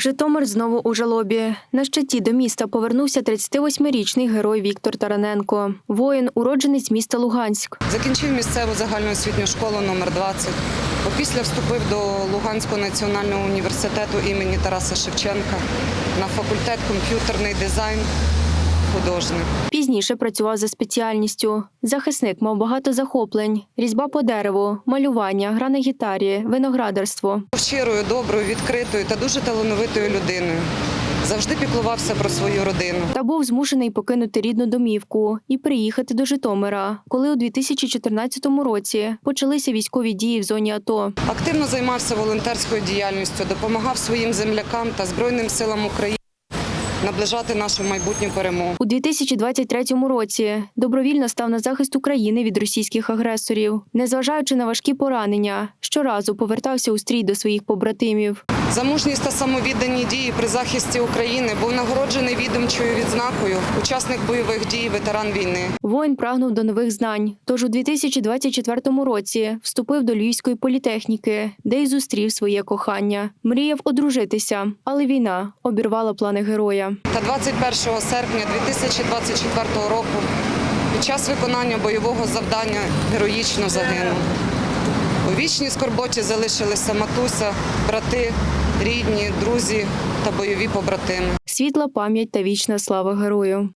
Житомир знову у жалобі. На щиті до міста повернувся 38-річний герой Віктор Тараненко. Воїн, уродженець міста Луганськ. Закінчив місцеву загальноосвітню школу номер 20 Опісля вступив до Луганського національного університету імені Тараса Шевченка на факультет комп'ютерний дизайн художник. Пізніше працював за спеціальністю. Захисник мав багато захоплень: різьба по дереву, малювання, гра на гітарі, виноградарство. Щирою, доброю, відкритою та дуже талановитою людиною. Завжди піклувався про свою родину. Та був змушений покинути рідну домівку і приїхати до Житомира, коли у 2014 році почалися військові дії в зоні АТО. Активно займався волонтерською діяльністю, допомагав своїм землякам та Збройним силам України наближати нашу майбутню перемогу. У 2023 році добровільно став на захист України від російських агресорів, незважаючи на важкі поранення, щоразу повертався у стрій до своїх побратимів. За мужність та самовіддані дії при захисті України був нагороджений відомчою відзнакою, учасник бойових дій, ветеран війни. Воїн прагнув до нових знань. Тож у 2024 році вступив до Львівської політехніки, де й зустрів своє кохання. Мріяв одружитися, але війна обірвала плани героя. Та 21 серпня 2024 року під час виконання бойового завдання героїчно загинув. У вічній скорботі залишилися матуся, брати, рідні, друзі та бойові побратими. Світла пам'ять та вічна слава герою.